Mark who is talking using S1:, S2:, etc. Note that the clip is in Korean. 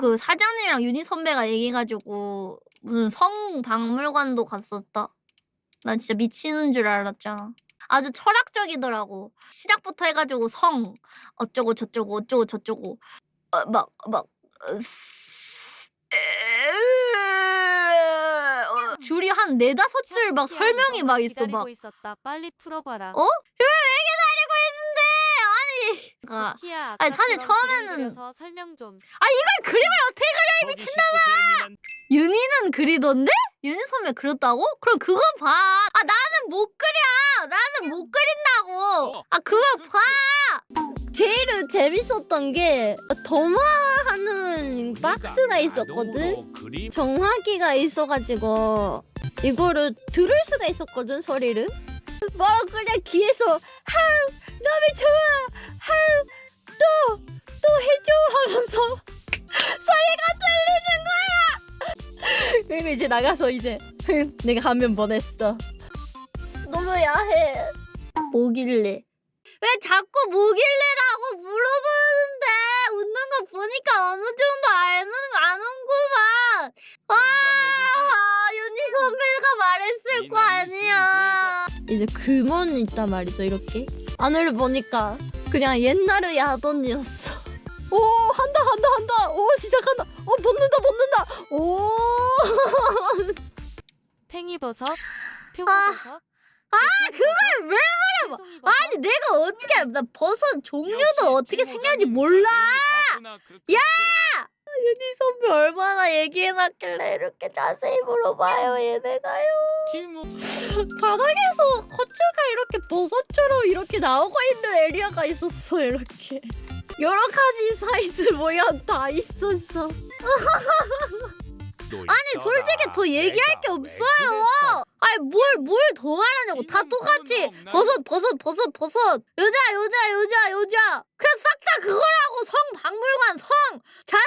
S1: 그 사장님이랑 유니 선배가 얘기해가지고 무슨 성 박물관도 갔었다. 난 진짜 미치는 줄 알았잖아. 아주 철학적이더라고. 시작부터 해가지고 성 어쩌고 저쩌고 어쩌고 저쩌고 어, 막 막 어, 줄이 한 네다섯 줄 막 설명이 막 있어 막.
S2: 기다리고 있었다. 빨리 풀어봐라.
S1: 어? 그러니까
S2: 키야,
S1: 아니, 사실 처음에는-
S2: 설명 좀.
S1: 이걸 그림을 어떻게 그려 이 미친놈아! 윤희는 그리던데? 윤희 선배 그렸다고? 그럼 그거 봐. 아 나는 못 그려. 나는 못 그린다고. 아 그거 봐.
S3: 제일 재밌었던 게 도마하는 박스가 있었거든. 정화기가 있어가지고 이거를 들을 수가 있었거든 소리를. 막 그냥 귀에서 하우 너무 좋아 그리고 이제 나가서 이제 내가 화면 보냈어. 너무 야해.
S1: 뭐길래? 왜 자꾸 뭐길래라고 물어보는데 웃는 거 보니까 어느 정도 아는 아는구만. 아 윤희 선배가 말했을 거 아니야.
S3: 이제 금원 있단 말이죠 이렇게 안을 보니까 그냥 옛날의 야돈이었어 오 한다 한다 한다 오 시작한다 오 벗는다 벗는다 오
S2: 팽이버섯, 표고버섯.
S1: 아, 그걸 왜
S2: 그래?
S1: 아니 내가 어떻게 알- 나 버섯 종류도 어떻게 생겼는지 몰라.
S4: 야!
S3: 윤희 선배 얼마나 얘기해놨길래 이렇게 자세히 물어봐요 얘네가요 바닥에서 커츠가 이렇게 버섯처럼 이렇게 나오고 있는 에리아가 있었어 이렇게 여러 가지 사이즈 모양 다 있었어
S1: 아니 솔직히 더 얘기할 게 없어요. 아니 뭘 뭘 더 말하냐고. 다 똑같이. 버섯 버섯 버섯 버섯 여자 여자 여자 여자. 그냥 싹 다 그거라고. 성 박물관 성. 자연